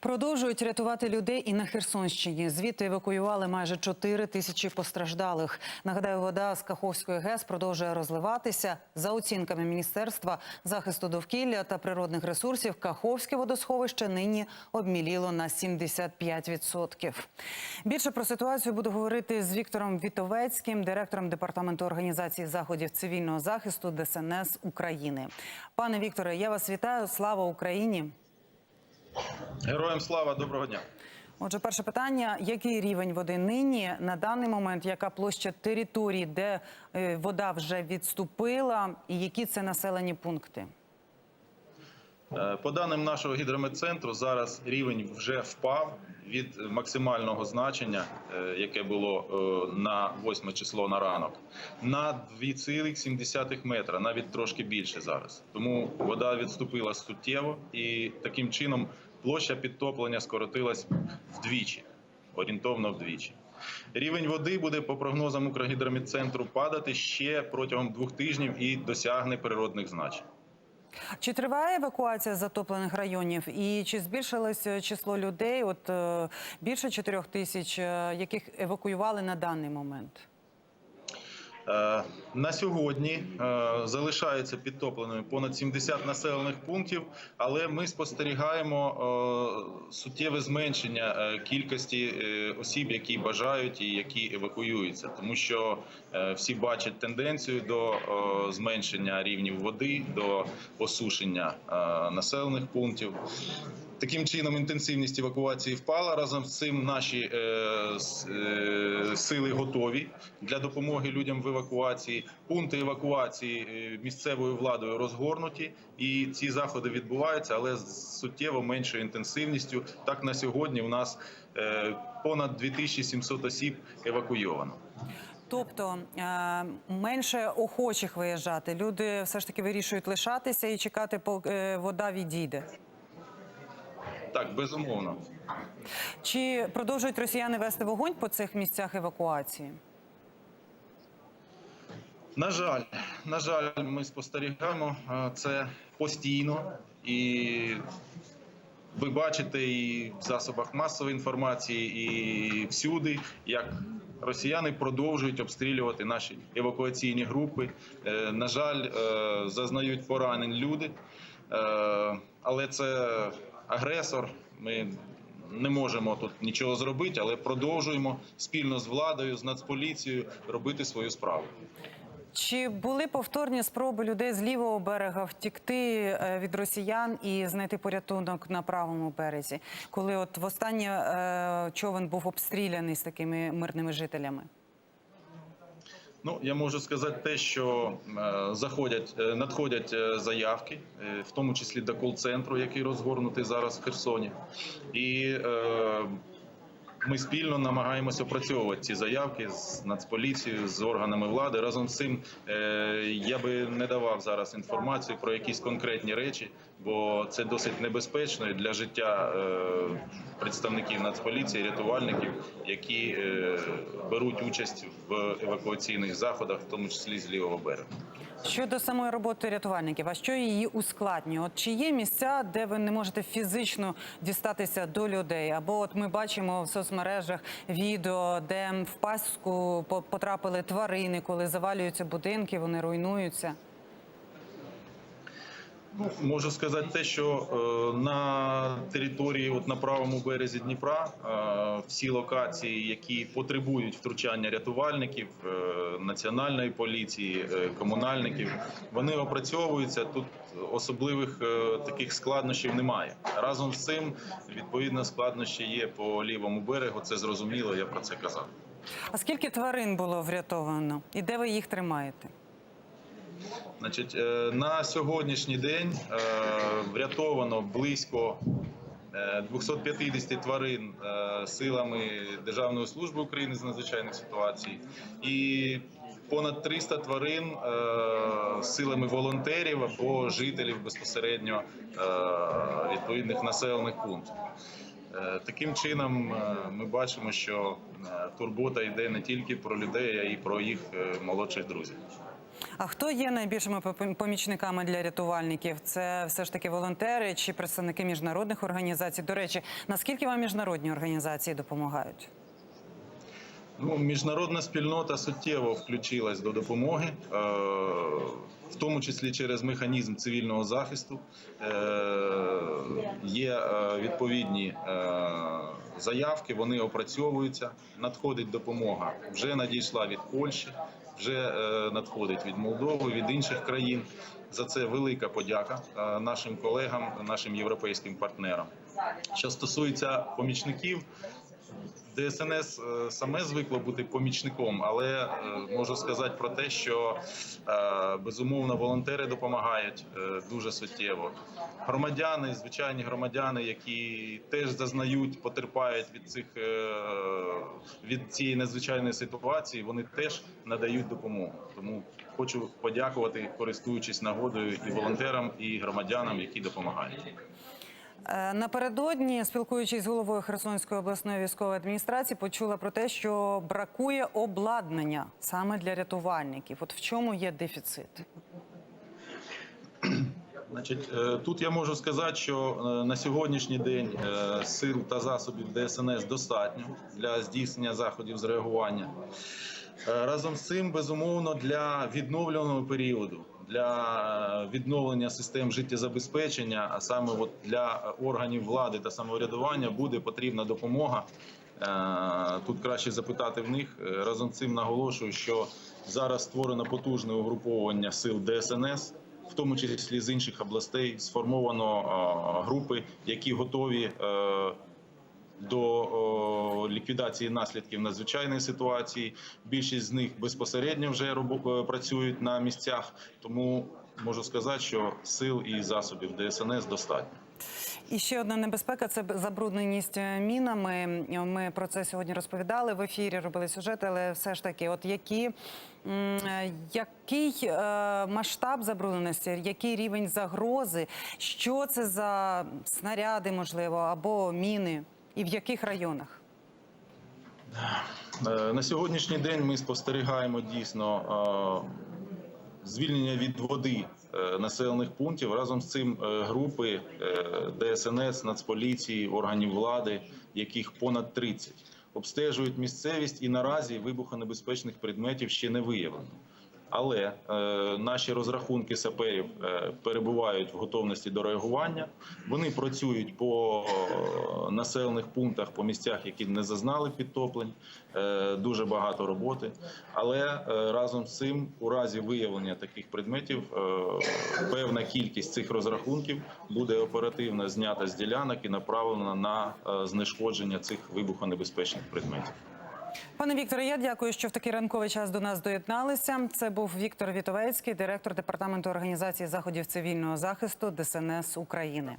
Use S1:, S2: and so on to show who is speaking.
S1: Продовжують рятувати людей і на Херсонщині. Звідти евакуювали майже 4 тисячі постраждалих. Нагадаю, вода з Каховської ГЕС продовжує розливатися. За оцінками Міністерства захисту довкілля та природних ресурсів, Каховське водосховище нині обміліло на 75%. Більше про ситуацію буду говорити з Віктором Вітовецьким, директором департаменту організації заходів цивільного захисту ДСНС України. Пане Вікторе, я вас вітаю. Слава Україні!
S2: Героям слава, доброго дня.
S1: Отже, перше питання: який рівень води нині на даний момент? Яка площа території, де е, вода вже відступила, і які це населені пункти?
S2: Е, По даним нашого гідрометцентру, зараз рівень вже впав від максимального значення, е, яке було на 8 число на ранок, на 2,7 метра, навіть трошки більше зараз. Тому вода відступила суттєво, і таким чином площа підтоплення скоротилась вдвічі, орієнтовно вдвічі. Рівень води буде по прогнозам Укргідрометцентру падати ще протягом двох тижнів і досягне природних значень.
S1: Чи триває евакуація затоплених районів? І чи збільшилось число людей? От е, більше 4 тисяч, е, яких евакуювали на даний момент?
S2: Е, На сьогодні е, залишається підтопленими понад 70 населених пунктів, але ми спостерігаємо е, суттєве зменшення кількості осіб, які бажають і які евакуюються, тому що всі бачать тенденцію до зменшення рівнів води, до посушення е, населених пунктів. Таким чином інтенсивність евакуації впала. Разом з цим наші е, е, сили готові для допомоги людям в евакуації. Пункти евакуації е, місцевою владою розгорнуті, і ці заходи відбуваються, але з суттєво меншою інтенсивністю. Так на сьогодні у нас е, понад 2700 осіб евакуйовано.
S1: Тобто е, менше охочих виїжджати. Люди все ж таки вирішують лишатися і чекати, поки е, вода відійде.
S2: Так, безумовно.
S1: Чи продовжують росіяни вести вогонь по цих місцях евакуації?
S2: На жаль, на жаль, ми спостерігаємо е, це постійно, і ви бачите і в засобах масової інформації, і всюди, як росіяни продовжують обстрілювати наші евакуаційні групи. Е, На жаль, е, зазнають поранень люди, але це агресор. Ми не можемо тут нічого зробити, але продовжуємо спільно з владою, з нацполіцією робити свою справу.
S1: Чи були повторні спроби людей з лівого берега втікти е, від росіян і знайти порятунок на правому березі, коли от востаннє е, човен був обстріляний з такими мирними жителями?
S2: Ну, я можу сказати те, що е, заходять, е, надходять е, заявки, в тому числі до кол-центру, який розгорнутий зараз в Херсоні, і ми спільно намагаємося опрацьовувати ці заявки з нацполіцією, з органами влади. Разом з цим я би не давав зараз інформацію про якісь конкретні речі, бо це досить небезпечно для життя е, представників нацполіції, рятувальників, які е, беруть участь в евакуаційних заходах, в тому числі з лівого берега.
S1: Щодо самої роботи рятувальників, а що її ускладнює? От чи є місця, де ви не можете фізично дістатися до людей? Або от ми бачимо в соцмережах відео, де в пастку по- потрапили тварини, коли завалюються будинки, вони руйнуються.
S2: Ну, можу сказати те, що е, на території, от на правому березі Дніпра, е, всі локації, які потребують втручання рятувальників, е, національної поліції, комунальників, вони опрацьовуються. Тут особливих таких складнощів немає. Разом з цим, відповідно, складнощі є по лівому берегу. Це зрозуміло. Я про це казав.
S1: А скільки тварин було врятовано? І де ви їх тримаєте?
S2: Значить, е, на сьогоднішній день е, врятовано близько е, 250 тварин е, силами Державної служби України з надзвичайних ситуацій і понад 300 тварин силами волонтерів або жителів безпосередньо відповідних населених пунктів. Таким чином, ми бачимо, що турбота йде не тільки про людей, а й про їх молодших друзів.
S1: А хто є найбільшими помічниками для рятувальників? Це все ж таки волонтери чи представники міжнародних організацій? До речі, наскільки вам міжнародні організації допомагають?
S2: Ну, міжнародна спільнота суттєво включилась до допомоги, е, в тому числі через механізм цивільного захисту. Е, Є е, відповідні заявки, вони опрацьовуються. Надходить допомога. Вже надійшла від Польщі, вже е, надходить від Молдови, від інших країн. За це велика подяка е, нашим колегам, нашим європейським партнерам. Що стосується помічників, ДСНС е, саме звикло бути помічником, але е, можу сказати про те, що е, безумовно волонтери допомагають дуже суттєво. Громадяни, звичайні громадяни, які теж зазнають, потерпають від цих від цієї надзвичайної ситуації, вони теж надають допомогу. Тому хочу подякувати, користуючись нагодою, і волонтерам, і громадянам, які допомагають.
S1: Е, Напередодні, спілкуючись з головою Херсонської обласної військової адміністрації, почула про те, що бракує обладнання саме для рятувальників. От в чому є дефіцит?
S2: Значить, е, тут я можу сказати, що е, на сьогоднішній день сил та засобів ДСНС достатньо для здійснення заходів з реагування. Разом з цим, безумовно, для відновленого періоду, для е, відновлення систем життєзабезпечення, а саме от для органів влади та самоврядування, буде потрібна допомога. Е, Тут краще запитати в них. Е, Разом з цим наголошую, що зараз створено потужне угруповання сил ДСНС в тому числі з інших областей, сформовано групи, які готові до ліквідації наслідків надзвичайної ситуації. Більшість з них безпосередньо вже е, працюють на місцях. Тому можу сказати, що сил і засобів ДСНС достатньо.
S1: І ще одна небезпека це забрудненість е, мінами. Ми про це сьогодні розповідали в ефірі, робили сюжети, але все ж таки, от які, е, який масштаб забрудненості, який рівень загрози, що це за снаряди, можливо, або міни, і в яких районах?
S2: Е, На сьогоднішній день ми спостерігаємо дійсно е, звільнення від води е, населених пунктів. Разом з цим групи ДСНС, Нацполіції, органів влади, яких понад 30, обстежують місцевість і наразі вибухонебезпечних предметів ще не виявлено. Але е, наші розрахунки саперів е, перебувають в готовності до реагування. Вони працюють по е, населених пунктах, по місцях, які не зазнали підтоплень. Дуже багато роботи. Але разом з цим, у разі виявлення таких предметів, певна кількість цих розрахунків буде оперативно знята з ділянок і направлена на знешкодження цих вибухонебезпечних предметів.
S1: Пане Вікторе, я дякую, що в такий ранковий час до нас доєдналися. Це був Віктор Вітовецький, директор департаменту організації заходів цивільного захисту ДСНС України.